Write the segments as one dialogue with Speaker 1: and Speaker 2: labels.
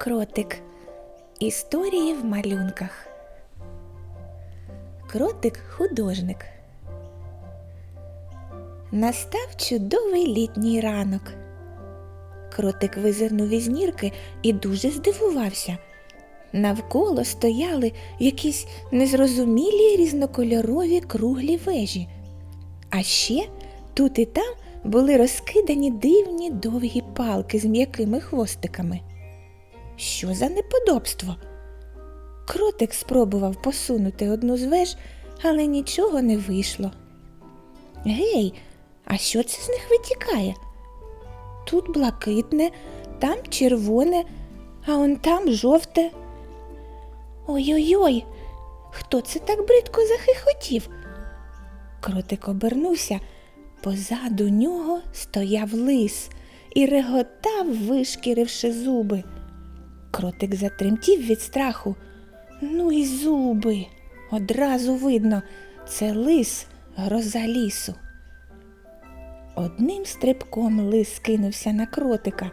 Speaker 1: Кротик. Історії в малюнках. Кротик художник. Настав чудовий літній ранок. Кротик визирнув із нірки і дуже здивувався. Навколо стояли якісь незрозумілі різнокольорові круглі вежі. А ще тут і там були розкидані дивні довгі палки з м'якими хвостиками. Що за неподобство? Кротик спробував посунути одну з веж, але нічого не вийшло. Гей, а що це з них витікає? Тут блакитне, там червоне, а он там жовте. Ой-ой-ой, хто це так бридко захихотів? Кротик обернувся. Позаду нього стояв лис і реготав, вишкіривши зуби. Кротик затремтів від страху. Ну і зуби. Одразу видно, це лис гроза лісу. Одним стрибком лис кинувся на кротика.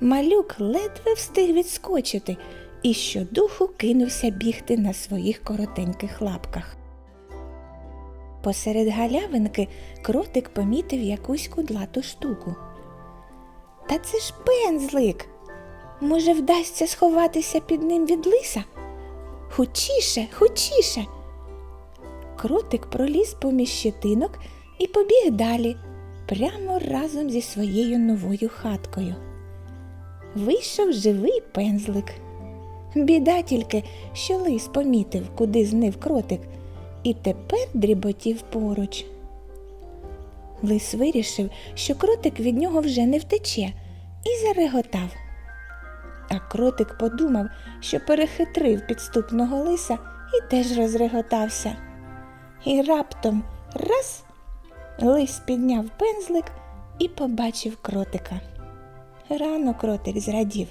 Speaker 1: Малюк ледве встиг відскочити і щодуху кинувся бігти на своїх коротеньких лапках. Посеред галявинки кротик помітив якусь кудлату штуку. Та це ж пензлик. Може, вдасться сховатися під ним від лиса? Хучіше, хучіше. Кротик проліз поміж щетинок і побіг далі, прямо разом зі своєю новою хаткою. Вийшов живий пензлик. Біда тільки, що лис помітив, куди знив кротик, і тепер дріботів поруч. Лис вирішив, що кротик від нього вже не втече, і зареготав. А кротик подумав, що перехитрив підступного лиса і теж розреготався. І раптом раз лис підняв пензлик і побачив кротика. Рано кротик зрадів,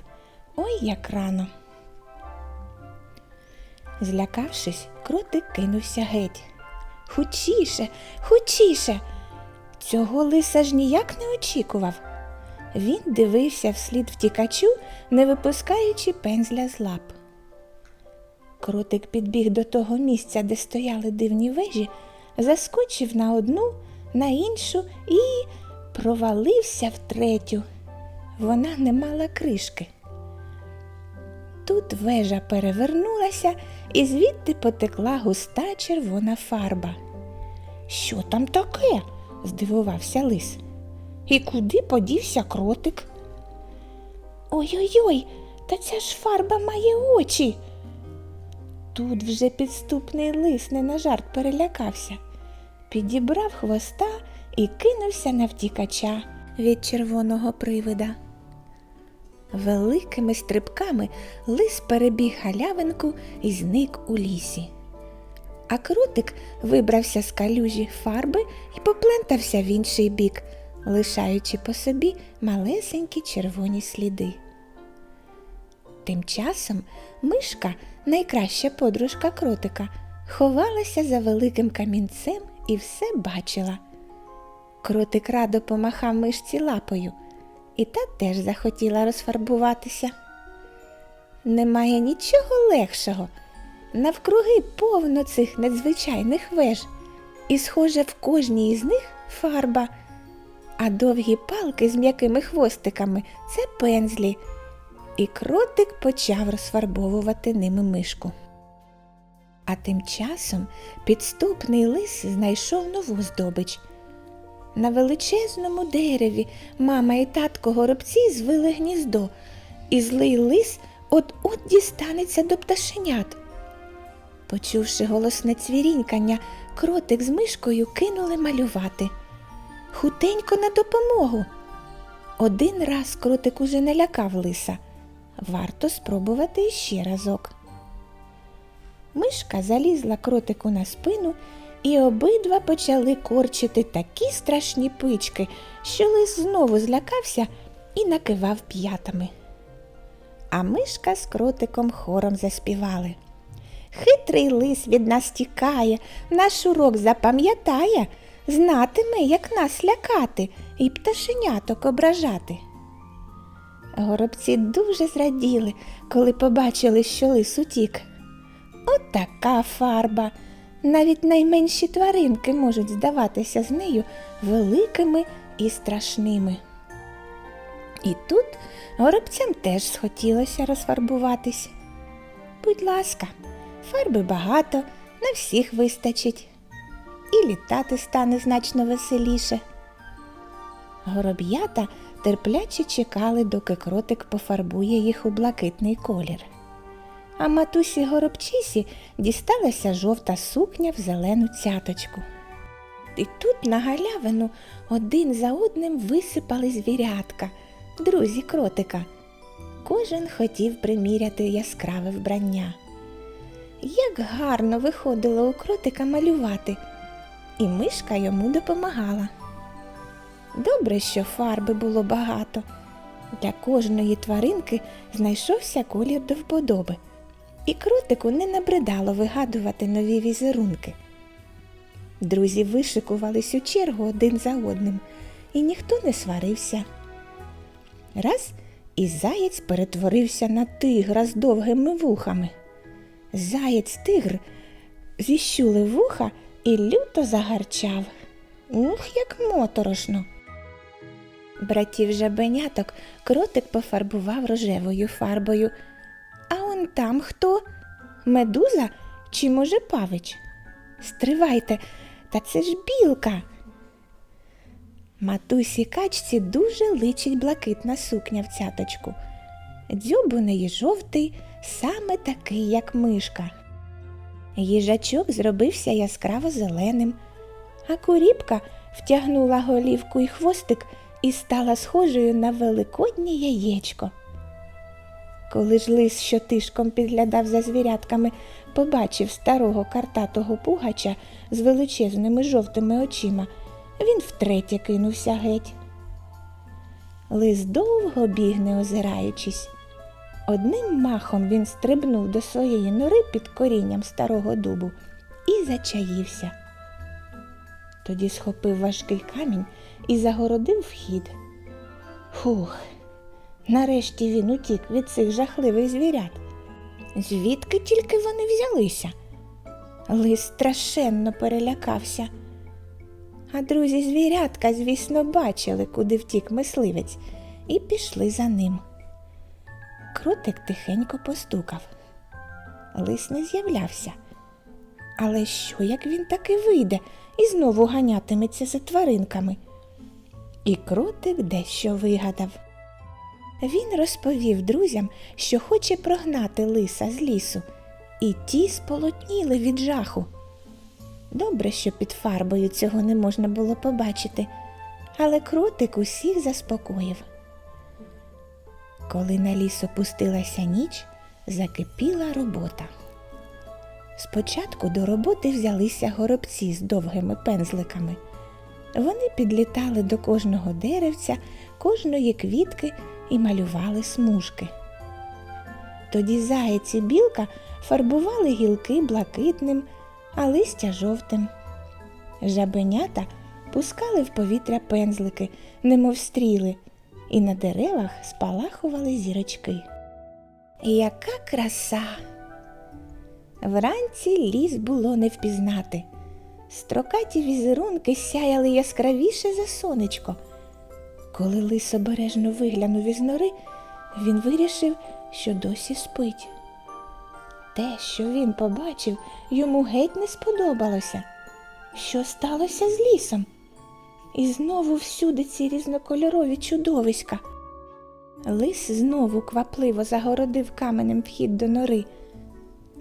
Speaker 1: ой як рано. Злякавшись, кротик кинувся геть. Хучіше, хучіше. Цього лиса ж ніяк не очікував. Він дивився вслід втікачу, не випускаючи пензля з лап. Кротик підбіг до того місця, де стояли дивні вежі, заскочив на одну, на іншу і провалився в третю. Вона не мала кришки. Тут вежа перевернулася, і звідти потекла густа червона фарба. Що там таке? здивувався лис. І куди подівся кротик? Ой-ой-ой, та ця ж фарба має очі. Тут вже підступний лис не на жарт перелякався, підібрав хвоста і кинувся на втікача від червоного привида. Великими стрибками лис перебіг галявинку і зник у лісі. А крутик вибрався з калюжі фарби і поплентався в інший бік, лишаючи по собі малесенькі червоні сліди. Тим часом мишка, найкраща подружка кротика, ховалася за великим камінцем і все бачила. Кротик радо помахав мишці лапою, і та теж захотіла розфарбуватися. Немає нічого легшого. Навкруги повно цих надзвичайних веж, і, схоже, в кожній із них фарба, а довгі палки з м'якими хвостиками це пензлі, і кротик почав розфарбовувати ними мишку. А тим часом підступний лис знайшов нову здобич. На величезному дереві мама і татко горобці звили гніздо, і злий лис от-от дістанеться до пташенят. Почувши голосне цвірінькання, кротик з мишкою кинули малювати. Хутенько на допомогу. Один раз кротик уже налякав лиса. Варто спробувати ще разок. Мишка залізла кротику на спину, і обидва почали корчити такі страшні пички, що лис знову злякався і накивав п'ятами. А мишка з кротиком хором заспівали. Хитрий лис від нас тікає, наш урок запам'ятає, знатиме, як нас лякати і пташеняток ображати. Горобці дуже зраділи, коли побачили, що лис утік. От така фарба. Навіть найменші тваринки можуть здаватися з нею великими і страшними. І тут горобцям теж схотілося розфарбуватись. Будь ласка, фарби багато, на всіх вистачить, і літати стане значно веселіше. Гороб'ята терпляче чекали, доки кротик пофарбує їх у блакитний колір. А матусі горобчисі дісталася жовта сукня в зелену цяточку. І тут на галявину один за одним висипали звірятка, друзі кротика. Кожен хотів приміряти яскраве вбрання. Як гарно виходило у кротика малювати, і мишка йому допомагала. Добре, що фарби було багато. Для кожної тваринки знайшовся колір до вподоби, і кротику не набридало вигадувати нові візерунки. Друзі вишикувались у чергу один за одним, і ніхто не сварився. Раз і заєць перетворився на тигра з довгими вухами. Заєць тигр зіщулив вуха і люто загарчав. Ух, як моторошно. Братів жабеняток кротик пофарбував рожевою фарбою. А он там хто? Медуза чи, може, павич? Стривайте, та це ж білка. Матусі качці дуже личить блакитна сукня в цяточку. Дзьоб у неї жовтий, саме такий, як мишка. Їжачок зробився яскраво зеленим, а куріпка втягнула голівку і хвостик і стала схожою на великоднє яєчко. Коли ж лис, що тишком підглядав за звірятками, побачив старого картатого пугача з величезними жовтими очима, він втретє кинувся геть. Лис довго біг, не озираючись. Одним махом він стрибнув до своєї нори під корінням старого дубу і зачаївся. Тоді схопив важкий камінь і загородив вхід. Фух, нарешті він утік від цих жахливих звірят. Звідки тільки вони взялися? Лис страшенно перелякався. А друзі звірятка, звісно, бачили, куди втік мисливець, і пішли за ним. Крутик тихенько постукав. Лис не з'являвся. Але що, як він таки вийде і знову ганятиметься за тваринками? І крутик дещо вигадав. Він розповів друзям, що хоче прогнати лиса з лісу, і ті сполотніли від жаху. Добре, що під фарбою цього не можна було побачити, але крутик усіх заспокоїв. Коли на ліс опустилася ніч, закипіла робота. Спочатку до роботи взялися горобці з довгими пензликами. Вони підлітали до кожного деревця, кожної квітки і малювали смужки. Тоді заєць і білка фарбували гілки блакитним, а листя жовтим. Жабенята пускали в повітря пензлики, немов стріли, і на деревах спалахували зірочки. Яка краса! Вранці ліс було не впізнати. Строкаті візерунки сяяли яскравіше за сонечко. Коли лис обережно виглянув із нори, він вирішив, що досі спить. Те, що він побачив, йому геть не сподобалося. Що сталося з лісом? І знову всюди ці різнокольорові чудовиська. Лис знову квапливо загородив каменем вхід до нори,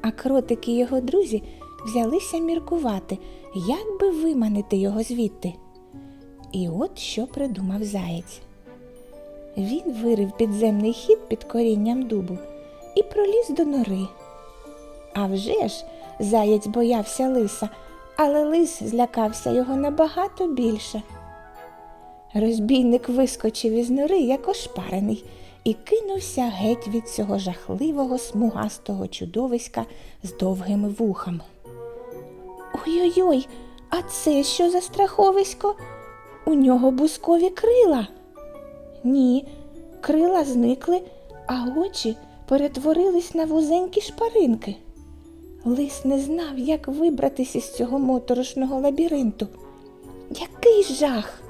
Speaker 1: а кротик і його друзі взялися міркувати, як би виманити його звідти. І от що придумав заєць. Він вирив підземний хід під корінням дубу і проліз до нори. А вже ж заєць боявся лиса, але лис злякався його набагато більше. Розбійник вискочив із нори, як ошпарений, і кинувся геть від цього жахливого смугастого чудовиська з довгими вухами. Ой-ой-ой, а це що за страховисько? У нього бускові крила. Ні, крила зникли, а очі перетворились на вузенькі шпаринки. Лис не знав, як вибратися з цього моторошного лабіринту. Який жах!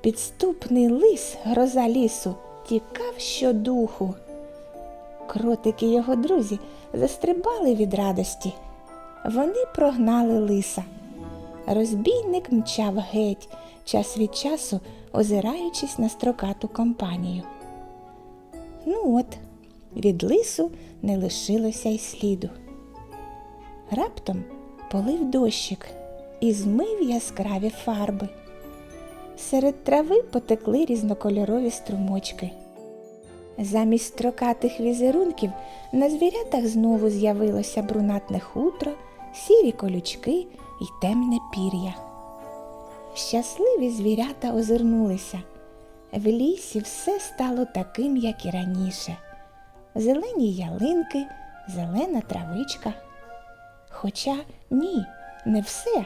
Speaker 1: Підступний лис, гроза лісу, тікав щодуху. Кротик і його друзі застрибали від радості. Вони прогнали лиса. Розбійник мчав геть, час від часу озираючись на строкату компанію. Ну от, від лису не лишилося й сліду. Раптом полив дощик і змив яскраві фарби. Серед трави потекли різнокольорові струмочки. Замість строкатих візерунків на звірятах знову з'явилося брунатне хутро, сірі колючки і темне пір'я. Щасливі звірята озирнулися. В лісі все стало таким, як і раніше. Зелені ялинки, зелена травичка. Хоча ні, не все.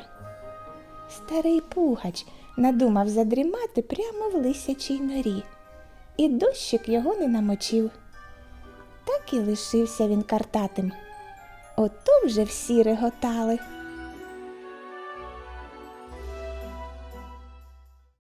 Speaker 1: Старий пугач надумав задрімати прямо в лисячій норі, і дощик його не намочив. Так і лишився він картатим. Ото вже всі реготали.